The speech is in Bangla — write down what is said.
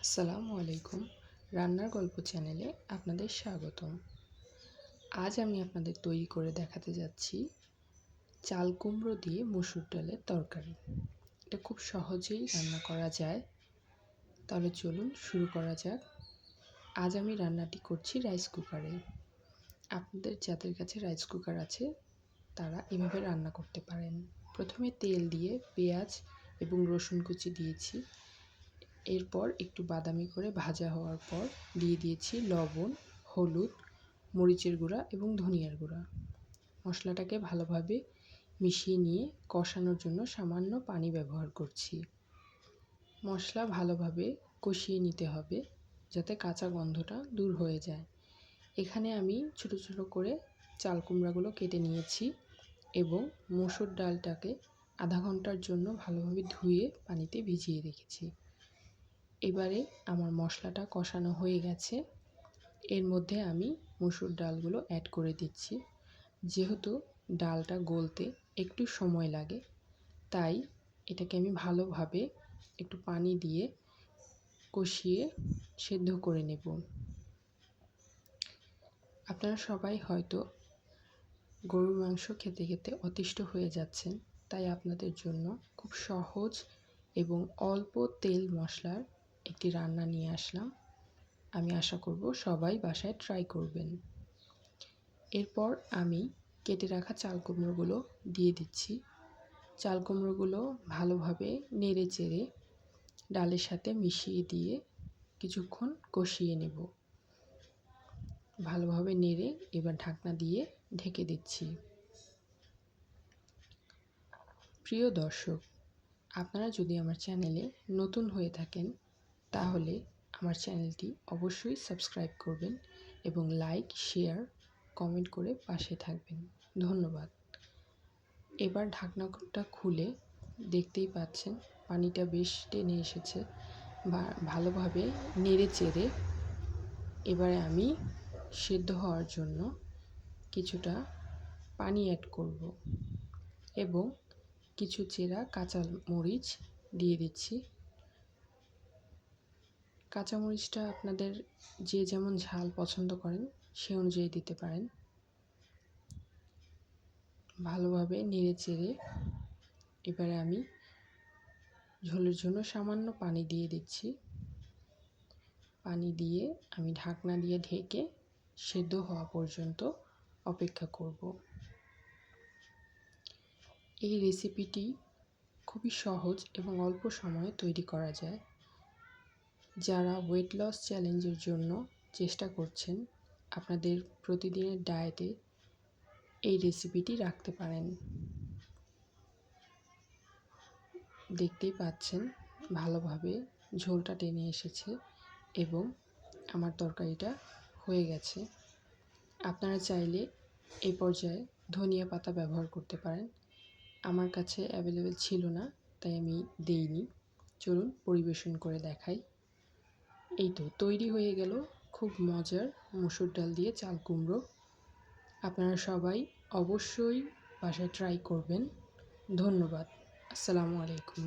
আসসালামু আলাইকুম রান্নার গল্প চ্যানেলে আপনাদের স্বাগতম। আজ আমি আপনাদের তৈরি করে দেখাতে যাচ্ছি চাল কুমড়ো দিয়ে মসুর ডালের তরকারি। এটা খুব সহজেই রান্না করা যায়। তাহলে চলুন শুরু করা যাক। আজ আমি রান্নাটি করছি রাইস কুকারে। আপনাদের যাদের কাছে রাইস কুকার আছে, তারা এভাবে রান্না করতে পারেন। প্রথমে তেল দিয়ে পেঁয়াজ এবং রসুন কুচি দিয়েছি। এরপর একটু বাদামি করে ভাজা হওয়ার পর দিয়ে দিয়েছি লবণ, হলুদ, মরিচের গুঁড়া এবং ধনিয়ার গুঁড়া। মশলাটাকে ভালোভাবে মিশিয়ে নিয়ে কষানোর জন্য সামান্য পানি ব্যবহার করছি। মশলা ভালোভাবে কষিয়ে নিতে হবে যাতে কাঁচা গন্ধটা দূর হয়ে যায়। এখানে আমি ছোটো ছোটো করে চাল কুমড়াগুলো কেটে নিয়েছি এবং মসুর ডালটাকে আধা ঘণ্টার জন্য ভালোভাবে ধুয়ে পানিতে ভিজিয়ে রেখেছি। এবারে আমার মশলাটা কষানো হয়ে গেছে। এর মধ্যে আমি মুসুর ডালগুলো অ্যাড করে দিচ্ছি। যেহেতু ডালটা গলতে একটু সময় লাগে, তাই এটাকে আমি ভালোভাবে একটু পানি দিয়ে কষিয়ে সেদ্ধ করে নেব। আপনারা সবাই হয়তো গরুর মাংস খেতে খেতে অতিষ্ঠ হয়ে যাচ্ছেন, তাই আপনাদের জন্য খুব সহজ এবং অল্প তেল মশলার একটি রান্না নিয়ে আসলাম। আমি আশা করব সবাই বাসায় ট্রাই করবেন। এরপর আমি কেটে রাখা চাল কুমড়োগুলো দিয়ে দিচ্ছি। চাল কুমড়োগুলো ভালোভাবে নেড়ে চেড়ে ডালের সাথে মিশিয়ে দিয়ে কিছুক্ষণ কষিয়ে নেব। ভালোভাবে নেড়ে এবার ঢাকনা দিয়ে ঢেকে দিচ্ছি। প্রিয় দর্শক, আপনারা যদি আমার চ্যানেলে নতুন হয়ে থাকেন তাহলে আমার চ্যানেলটি অবশ্যই সাবস্ক্রাইব করবেন এবং লাইক, শেয়ার, কমেন্ট করে পাশে থাকবেন। ধন্যবাদ। এবার ঢাকনাটা খুলে দেখতেই পাচ্ছেন, পানিটা বেশ টেনে এসেছে, বা ভালোভাবে নেড়ে চেড়ে। এবারে আমি সেদ্ধ হওয়ার জন্য কিছুটা পানি অ্যাড করব এবং কিছু চেরা কাঁচা মরিচ দিয়ে দিচ্ছি। কাঁচামরিচটা আপনাদের যে যেমন ঝাল পছন্দ করেন, সে অনুযায়ী দিতে পারেন। ভালোভাবে নেড়ে চেড়ে এবারে আমি ঝোলের জন্য সামান্য পানি দিয়ে দিচ্ছি। পানি দিয়ে আমি ঢাকনা দিয়ে ঢেকে সেদ্ধ হওয়া পর্যন্ত অপেক্ষা করব। এই রেসিপিটি খুবই সহজ এবং অল্প সময়ে তৈরি করা যায়। যারা ওয়েট লস চ্যালেঞ্জের জন্য চেষ্টা করছেন, আপনাদের প্রতিদিনের ডায়েটে এই রেসিপিটি রাখতে পারেন। দেখতেই পাচ্ছেন, ভালোভাবে ঝোলটা টেনে এসেছে এবং আমার তরকারিটা হয়ে গেছে। আপনারা চাইলে এই পর্যায়ে ধনিয়া পাতা ব্যবহার করতে পারেন। আমার কাছে অ্যাভেলেবেল ছিল না, তাই আমি দেইনি। চলুন পরিবেশন করে দেখাই। এই তো তৈরি হয়ে গেল খুব মজার মুসুর ডাল দিয়ে চাল কুমড়ো। আপনারা সবাই অবশ্যই বাসায় ট্রাই করবেন। ধন্যবাদ। আসসালামু আলাইকুম।